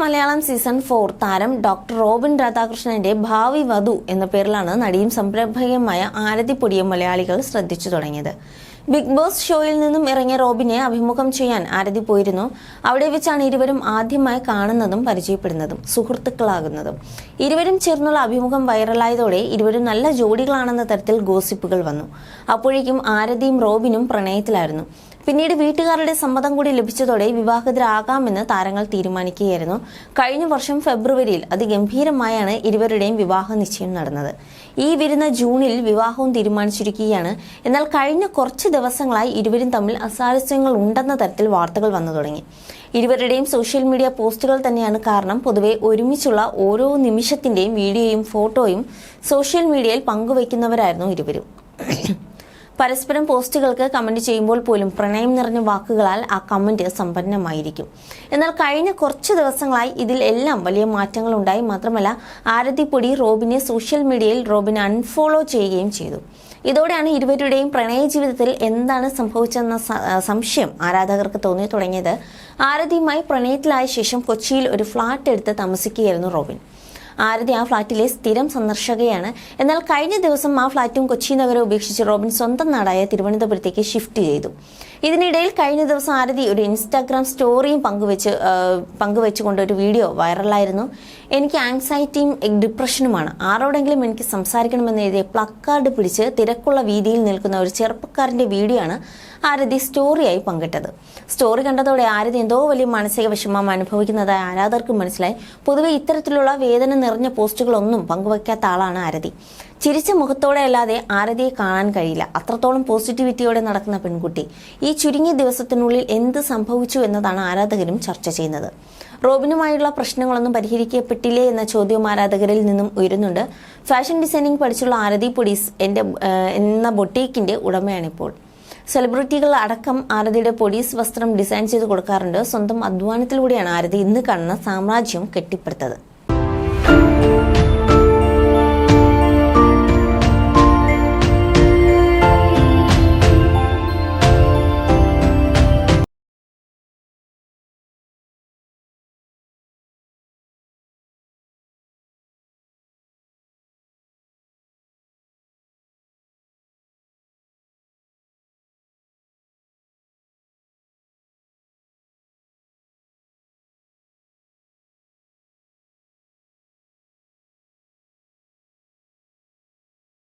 Malayalam season four താരം doctor Robin രാധാകൃഷ്ണന്റെ ഭാവി വധു എന്ന പേരിലാണ് നടിയും സംരംഭകയുമായ ആരതി പൊടിയെ മലയാളികൾ ശ്രദ്ധിച്ചു തുടങ്ങിയത്. ബിഗ് ബോസ് ഷോയിൽ നിന്നും ഇറങ്ങിയ റോബിനെ അഭിമുഖം ചെയ്യാൻ ആരതി പോയിരുന്നു. അവിടെ വെച്ചാണ് ഇരുവരും ആദ്യമായി കാണുന്നതും പരിചയപ്പെടുന്നതും സുഹൃത്തുക്കളാകുന്നതും. ഇരുവരും ചേർന്നുള്ള അഭിമുഖം വൈറലായതോടെ ഇരുവരും നല്ല ജോഡികളാണെന്ന തരത്തിൽ ഗോസിപ്പുകൾ വന്നു. അപ്പോഴേക്കും ആരതിയും റോബിനും പ്രണയത്തിലായിരുന്നു. പിന്നീട് വീട്ടുകാരുടെ സമ്മതം കൂടി ലഭിച്ചതോടെ വിവാഹിതരാകാമെന്ന് താരങ്ങൾ തീരുമാനിക്കുകയായിരുന്നു. കഴിഞ്ഞ വർഷം ഫെബ്രുവരിയിൽ അതിഗംഭീരമായാണ് ഇരുവരുടെയും വിവാഹ നിശ്ചയം നടന്നത്. ഈ വരുന്ന ജൂണിൽ വിവാഹവും തീരുമാനിച്ചിരിക്കുകയാണ്. എന്നാൽ കഴിഞ്ഞ കുറച്ച് ദിവസങ്ങളായി ഇരുവരും തമ്മിൽ അസാരസ്യങ്ങൾ ഉണ്ടെന്ന തരത്തിൽ വാർത്തകൾ വന്നു തുടങ്ങി. ഇരുവരുടെയും സോഷ്യൽ മീഡിയ പോസ്റ്റുകൾ തന്നെയാണ് കാരണം പൊതുവെ ഒരുമിച്ചുള്ള ഓരോ നിമിഷത്തിന്റെയും വീഡിയോയും ഫോട്ടോയും സോഷ്യൽ മീഡിയയിൽ പങ്കുവയ്ക്കുന്നവരായിരുന്നു ഇരുവരും. പരസ്പരം പോസ്റ്റുകൾക്ക് കമന്റ് ചെയ്യുമ്പോൾ പോലും പ്രണയം നിറഞ്ഞ വാക്കുകളാൽ ആ കമന്റ് സമ്പന്നമായിരിക്കും. എന്നാൽ കഴിഞ്ഞ കുറച്ച് ദിവസങ്ങളായി ഇതിൽ എല്ലാം വലിയ മാറ്റങ്ങൾ ഉണ്ടായി. മാത്രമല്ല ആരതിപ്പൊടി റോബിനെ സോഷ്യൽ മീഡിയയിൽ റോബിൻ അൺഫോളോ ചെയ്യുകയും ചെയ്തു. ഇതോടെയാണ് ഇരുവരുടെയും പ്രണയ ജീവിതത്തിൽ എന്താണ് സംഭവിച്ചതെന്ന സംശയം ആരാധകർക്ക് തോന്നി തുടങ്ങിയത് ആരതിയുമായി പ്രണയത്തിലായ ശേഷം കൊച്ചിയിൽ ഒരു ഫ്ളാറ്റ് എടുത്ത് താമസിക്കുകയായിരുന്നു റോബിൻ. ആരതി ആ ഫ്ളാറ്റിലെ സ്ഥിരം സന്ദർശകയാണ്. എന്നാൽ കഴിഞ്ഞ ദിവസം ആ ഫ്ളാറ്റും കൊച്ചി നഗരം ഉപേക്ഷിച്ച് റോബിൻ സ്വന്തം നാടായ തിരുവനന്തപുരത്തേക്ക് ഷിഫ്റ്റ് ചെയ്തു. ഇതിനിടയിൽ കഴിഞ്ഞ ദിവസം ആരതി ഒരു ഇൻസ്റ്റാഗ്രാം സ്റ്റോറിയും പങ്കുവെച്ച് പങ്കുവെച്ചുകൊണ്ട് ഒരു വീഡിയോ വൈറലായിരുന്നു. എനിക്ക് ആങ്സൈറ്റിയും ഡിപ്രഷനുമാണ്. ആരോടെങ്കിലും എനിക്ക് സംസാരിക്കണമെന്ന് എഴുതിയ പ്ലക്കാർഡ് പിടിച്ച് തിരക്കുള്ള വീതിയിൽ നിൽക്കുന്ന ഒരു ചെറുപ്പക്കാരന്റെ വീഡിയോ ആണ് ആരതി സ്റ്റോറിയായി പങ്കിട്ടത്. സ്റ്റോറി കണ്ടതോടെ ആരതി എന്തോ വലിയ മാനസിക വിഷമം അനുഭവിക്കുന്നതായി ആരാധകർക്ക് മനസ്സിലായി. പൊതുവെ ഇത്തരത്തിലുള്ള വേദന നിറഞ്ഞ പോസ്റ്റുകളൊന്നും പങ്കുവയ്ക്കാത്ത ആളാണ് ആരതി. ചിരിച്ച മുഖത്തോടെ അല്ലാതെ ആരതിയെ കാണാൻ കഴിയില്ല. അത്രത്തോളം പോസിറ്റിവിറ്റിയോടെ നടക്കുന്ന പെൺകുട്ടി. ഈ ചുരുങ്ങിയ ദിവസത്തിനുള്ളിൽ എന്ത് സംഭവിച്ചു എന്നതാണ് ആരാധകരും ചർച്ച ചെയ്യുന്നത്. റോബിനുമായുള്ള പ്രശ്നങ്ങളൊന്നും പരിഹരിക്കപ്പെട്ടില്ലേ എന്ന ചോദ്യവും ആരാധകരിൽ നിന്നും ഉയരുന്നുണ്ട്. ഫാഷൻ ഡിസൈനിങ് പഠിച്ചുള്ള ആരതി പൊടീസ് ഏഹ്, എന്ന ബൊട്ടീക്കിന്റെ ഉടമയാണിപ്പോൾ. സെലിബ്രിറ്റികൾ അടക്കം ആരതിയുടെ പൊടീസ് വസ്ത്രം ഡിസൈൻ ചെയ്ത് കൊടുക്കാറുണ്ട്. സ്വന്തം അധ്വാനത്തിലൂടെയാണ് ആരതി ഇന്ന് കാണുന്ന സാമ്രാജ്യം കെട്ടിപ്പടുത്തത്.